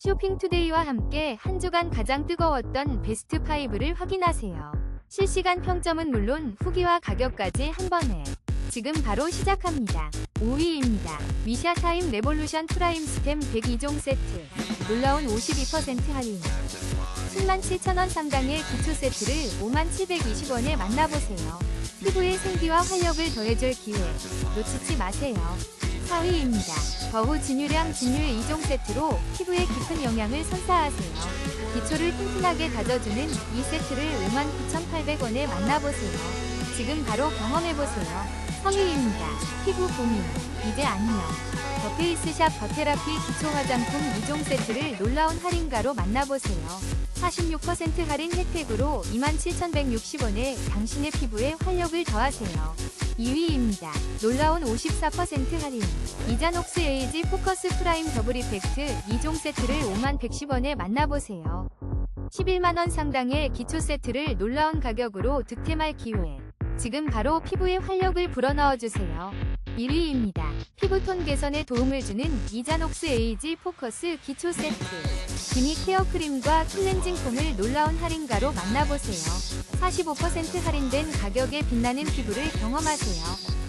쇼핑투데이와 함께 한 주간 가장 뜨거웠던 베스트 5를 확인하세요. 실시간 평점은 물론 후기와 가격까지 한 번에 지금 바로 시작합니다. 5위입니다. 미샤 타임 레볼루션 프라임 스템 102종 세트 놀라운 52% 할인 77,000원 상당의 기초 세트를 5720원에 만나보세요. 피부의 생기와 활력을 더해줄 기회 놓치지 마세요. 4위입니다. 거후 진유량 진율 2종 세트로 피부에 깊은 영향을 선사하세요. 기초를 튼튼하게 다져주는 이 세트를 59,800원에 만나보세요. 지금 바로 경험해보세요. 성희입니다. 피부 고민, 이제 안녕. 더 페이스샵 더테라피 기초 화장품 2종 세트를 놀라운 할인가로 만나보세요. 46% 할인 혜택으로 27,160원에 당신의 피부에 활력을 더하세요. 2위입니다. 놀라운 54% 할인. 이자녹스 에이지 포커스 프라임 더블 이펙트 2종 세트를 5110원에 만나보세요. 11만원 상당의 기초 세트를 놀라운 가격으로 득템할 기회. 지금 바로 피부에 활력을 불어넣어주세요. 1위입니다. 피부톤 개선에 도움을 주는 이자녹스 에이지 포커스 기초 세트. 기미 케어 크림과 클렌징 폼을 놀라운 할인가로 만나보세요. 45% 할인된 가격에 빛나는 피부를 경험하세요.